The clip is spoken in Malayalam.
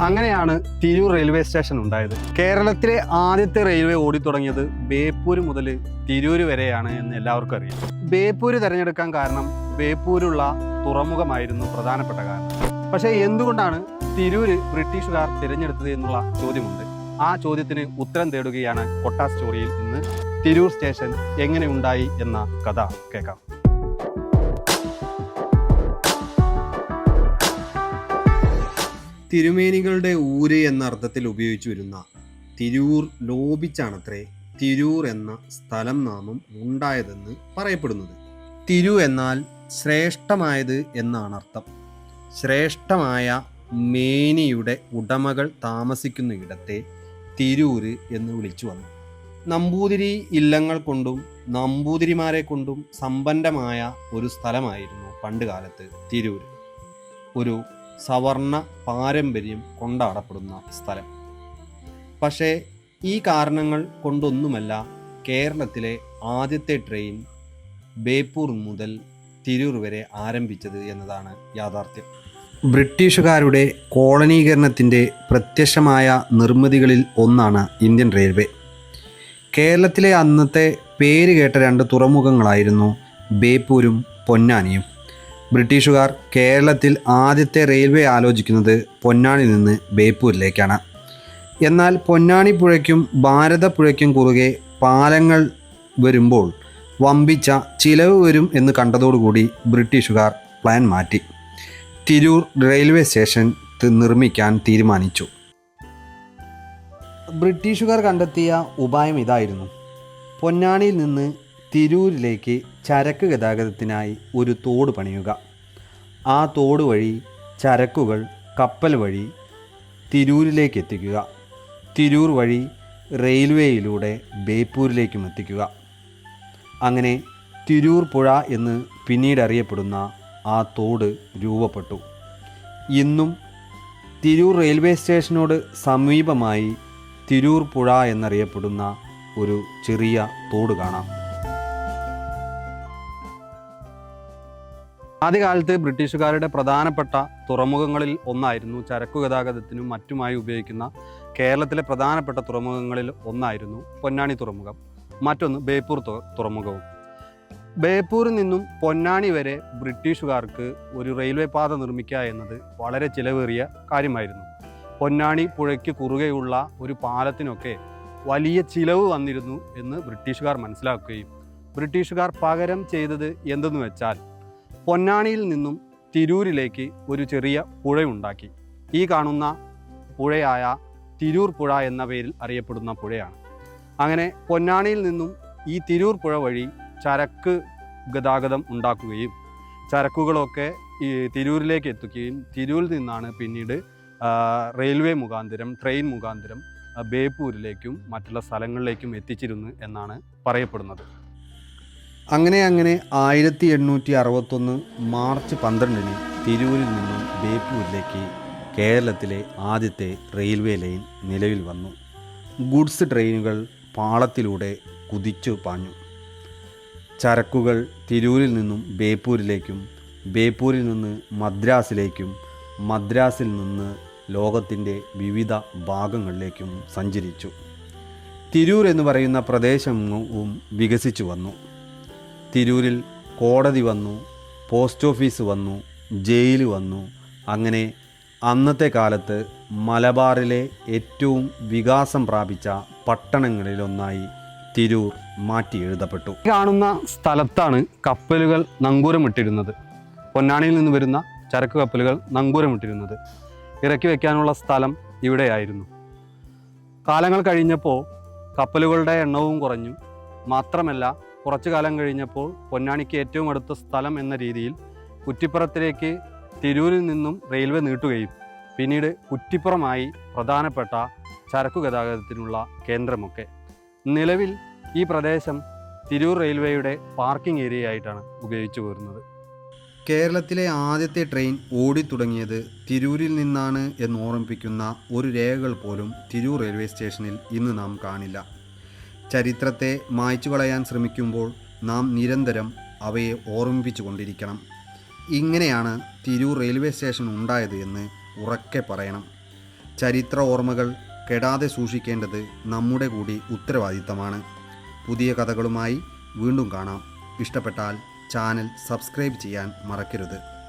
അങ്ങനെയാണ് തിരൂർ റെയിൽവേ സ്റ്റേഷൻ ഉണ്ടായത്. കേരളത്തിലെ ആദ്യത്തെ റെയിൽവേ ഓടിത്തുടങ്ങിയത് ബേപ്പൂര് മുതൽ തിരൂര് വരെയാണ് എന്ന് എല്ലാവർക്കും അറിയാം. ബേപ്പൂര് തിരഞ്ഞെടുക്കാൻ കാരണം ബേപ്പൂരുള്ള തുറമുഖമായിരുന്നു പ്രധാനപ്പെട്ട കാരണം. പക്ഷേ എന്തുകൊണ്ടാണ് തിരൂര് ബ്രിട്ടീഷുകാർ തിരഞ്ഞെടുത്തത് എന്നുള്ള ചോദ്യമുണ്ട്. ആ ചോദ്യത്തിന് ഉത്തരം തേടുകയാണ് കൊട്ടാ സ്റ്റോറിയിൽ ഇന്ന് തിരൂർ സ്റ്റേഷൻ എങ്ങനെയുണ്ടായി എന്ന കഥ കേൾക്കാം. തിരുമേനികളുടെ ഊര് എന്ന അർത്ഥത്തിൽ ഉപയോഗിച്ചു വരുന്ന തിരൂർ ലോപിച്ചാണത്രേ തിരൂർ എന്ന സ്ഥലം നാമം ഉണ്ടായതെന്ന് പറയപ്പെടുന്നത്. തിരു എന്നാൽ ശ്രേഷ്ഠമായത് എന്നാണ് അർത്ഥം. ശ്രേഷ്ഠമായ മേനിയുടെ ഉടമകൾ താമസിക്കുന്ന ഇടത്തെ തിരൂര് എന്ന് വിളിച്ചു വന്നു. നമ്പൂതിരി ഇല്ലങ്ങൾ കൊണ്ടും നമ്പൂതിരിമാരെ കൊണ്ടും സമ്പന്നമായ ഒരു സ്ഥലമായിരുന്നു പണ്ട് കാലത്ത് തിരൂര്. ഒരു സവർണ പാരമ്പര്യം കൊണ്ടാടപ്പെടുന്ന സ്ഥലം. പക്ഷേ ഈ കാരണങ്ങൾ കൊണ്ടൊന്നുമല്ല കേരളത്തിലെ ആദ്യത്തെ ട്രെയിൻ ബേപ്പൂർ മുതൽ തിരൂർ വരെ ആരംഭിച്ചത് എന്നതാണ് യാഥാർത്ഥ്യം. ബ്രിട്ടീഷുകാരുടെ കോളനീകരണത്തിന്റെ പ്രത്യക്ഷമായ നിർമ്മിതികളിൽ ഒന്നാണ് ഇന്ത്യൻ റെയിൽവേ. കേരളത്തിലെ അന്നത്തെ പേര് കേട്ട രണ്ട് തുറമുഖങ്ങളായിരുന്നു ബേപ്പൂരും പൊന്നാനിയും. ബ്രിട്ടീഷുകാർ കേരളത്തിൽ ആദ്യത്തെ റെയിൽവേ ആലോചിക്കുന്നത് പൊന്നാനി നിന്ന് ബേപ്പൂരിലേക്കാണ്. എന്നാൽ പൊന്നാനി പുഴയ്ക്കും ഭാരതപ്പുഴയ്ക്കും കുറുകെ പാലങ്ങൾ വരുമ്പോൾ വമ്പിച്ച ചിലവ് വരും എന്ന് കണ്ടതോടുകൂടി ബ്രിട്ടീഷുകാർ പ്ലാൻ മാറ്റി. തിരൂർ റെയിൽവേ സ്റ്റേഷൻ നിർമ്മിക്കാൻ തീരുമാനിച്ചു. ബ്രിട്ടീഷുകാർ കണ്ടെത്തിയ ഉപായം ഇതായിരുന്നു. പൊന്നാനിയിൽ നിന്ന് തിരൂരിലേക്ക് ചരക്ക് ഗതാഗതത്തിനായി ഒരു തോട് പണിയുക. ആ തോട് വഴി ചരക്കുകൾ കപ്പൽ വഴി തിരൂരിലേക്ക് എത്തിക്കുക. തിരൂർ വഴി റെയിൽവേയിലൂടെ ബേപ്പൂരിലേക്കും എത്തിക്കുക. അങ്ങനെ തിരൂർ പുഴ എന്ന് പിന്നീട് അറിയപ്പെടുന്ന ആ തോട് രൂപപ്പെട്ടു. ഇന്നും തിരൂർ റെയിൽവേ സ്റ്റേഷനോട് സമീപമായി തിരൂർ പുഴ എന്നറിയപ്പെടുന്ന ഒരു ചെറിയ തോട് കാണാം. ആദ്യകാലത്ത് ബ്രിട്ടീഷുകാരുടെ പ്രധാനപ്പെട്ട തുറമുഖങ്ങളിൽ ഒന്നായിരുന്നു ചരക്കു ഗതാഗതത്തിനും മറ്റുമായി ഉപയോഗിക്കുന്ന കേരളത്തിലെ പ്രധാനപ്പെട്ട തുറമുഖങ്ങളിൽ ഒന്നായിരുന്നു പൊന്നാനി തുറമുഖം. മറ്റൊന്ന് ബേപ്പൂർ തുറമുഖവും. ബേപ്പൂരിൽ നിന്നും പൊന്നാനി വരെ ബ്രിട്ടീഷുകാർക്ക് ഒരു റെയിൽവേ പാത നിർമ്മിക്കുക എന്നത് വളരെ ചിലവേറിയ കാര്യമായിരുന്നു. പൊന്നാനി പുഴയ്ക്ക് കുറുകെയുള്ള ഒരു പാലത്തിനൊക്കെ വലിയ ചിലവ് വന്നിരുന്നു എന്ന് ബ്രിട്ടീഷുകാർ മനസ്സിലാക്കുകയും ബ്രിട്ടീഷുകാർ പകരം ചെയ്തത് എന്തെന്ന് വെച്ചാൽ പൊന്നാനിയിൽ നിന്നും തിരൂരിലേക്ക് ഒരു ചെറിയ പുഴയുണ്ടാക്കി. ഈ കാണുന്ന പുഴയായ തിരൂർ പുഴ എന്ന പേരിൽ അറിയപ്പെടുന്ന പുഴയാണ്. അങ്ങനെ പൊന്നാണിയിൽ നിന്നും ഈ തിരൂർ പുഴ വഴി ചരക്ക് ഗതാഗതം ഉണ്ടാക്കുകയും ചരക്കുകളൊക്കെ ഈ തിരൂരിലേക്ക് എത്തിക്കുകയും തിരൂരിൽ നിന്നാണ് പിന്നീട് റെയിൽവേ മുഖാന്തരം ട്രെയിൻ മുഖാന്തരം ബേപ്പൂരിലേക്കും മറ്റുള്ള സ്ഥലങ്ങളിലേക്കും എത്തിച്ചിരുന്നു എന്നാണ് പറയപ്പെടുന്നത്. അങ്ങനെ അങ്ങനെ ആയിരത്തി എണ്ണൂറ്റി അറുപത്തൊന്ന് മാർച്ച് പന്ത്രണ്ടിന് തിരൂരിൽ നിന്നും ബേപ്പൂരിലേക്ക് കേരളത്തിലെ ആദ്യത്തെ റെയിൽവേ ലൈൻ നിലവിൽ വന്നു. ഗുഡ്സ് ട്രെയിനുകൾ പാളത്തിലൂടെ കുതിച്ചു പാഞ്ഞു. ചരക്കുകൾ തിരൂരിൽ നിന്നും ബേപ്പൂരിലേക്കും ബേപ്പൂരിൽ നിന്ന് മദ്രാസിലേക്കും മദ്രാസിൽ നിന്ന് ലോകത്തിന്റെ വിവിധ ഭാഗങ്ങളിലേക്കും സഞ്ചരിച്ചു. തിരൂർ എന്ന് പറയുന്ന പ്രദേശവും വികസിച്ചു വന്നു. തിരൂരിൽ കോടതി വന്നു പോസ്റ്റ് ഓഫീസ് വന്നു ജയിൽ വന്നു. അങ്ങനെ അന്നത്തെ കാലത്ത് മലബാറിലെ ഏറ്റവും വികാസം പ്രാപിച്ച പട്ടണങ്ങളിലൊന്നായി തിരൂർ മാറ്റി എഴുതപ്പെട്ടു. കാണുന്ന സ്ഥലത്താണ് കപ്പലുകൾ നങ്കൂരമിട്ടിരുന്നത്. പൊന്നാണിയിൽ നിന്ന് വരുന്ന ചരക്ക് കപ്പലുകൾ നങ്കൂരമിട്ടിരുന്നത്. ഇറക്കി വയ്ക്കാനുള്ള സ്ഥലം ഇവിടെയായിരുന്നു. കാലങ്ങൾ കഴിഞ്ഞപ്പോൾ കപ്പലുകളുടെ എണ്ണവും കുറഞ്ഞു. മാത്രമല്ല കുറച്ചു കാലം കഴിഞ്ഞപ്പോൾ പൊന്നാനിക്ക് ഏറ്റവും അടുത്ത സ്ഥലം എന്ന രീതിയിൽ കുറ്റിപ്പുറത്തിലേക്ക് തിരൂരിൽ നിന്നും റെയിൽവേ നീട്ടുകയും പിന്നീട് കുറ്റിപ്പുറമായി പ്രധാനപ്പെട്ട ചരക്കു ഗതാഗതത്തിനുള്ള കേന്ദ്രമൊക്കെ. നിലവിൽ ഈ പ്രദേശം തിരൂർ റെയിൽവേയുടെ പാർക്കിംഗ് ഏരിയ ആയിട്ടാണ് ഉപയോഗിച്ചു പോരുന്നത്. കേരളത്തിലെ ആദ്യത്തെ ട്രെയിൻ ഓടിത്തുടങ്ങിയത് തിരൂരിൽ നിന്നാണ് എന്ന് ഓർമ്മിപ്പിക്കുന്ന ഒരു രേഖകൾ പോലും തിരൂർ റെയിൽവേ സ്റ്റേഷനിൽ ഇന്ന് നാം കാണില്ല. ചരിത്രത്തെ മായ്ച്ചു കളയാൻ ശ്രമിക്കുമ്പോൾ നാം നിരന്തരം അവയെ ഓർമ്മിപ്പിച്ചു കൊണ്ടിരിക്കണം ഇങ്ങനെയാണ് തിരൂർ റെയിൽവേ സ്റ്റേഷൻ ഉണ്ടായത് എന്ന് ഉറക്കെ പറയണം. ചരിത്ര ഓർമ്മകൾ കെടാതെ സൂക്ഷിക്കേണ്ടത് നമ്മുടെ കൂടി ഉത്തരവാദിത്തമാണ്. പുതിയ കഥകളുമായി വീണ്ടും കാണാം. ഇഷ്ടപ്പെട്ടാൽ ചാനൽ സബ്സ്ക്രൈബ് ചെയ്യാൻ മറക്കരുത്.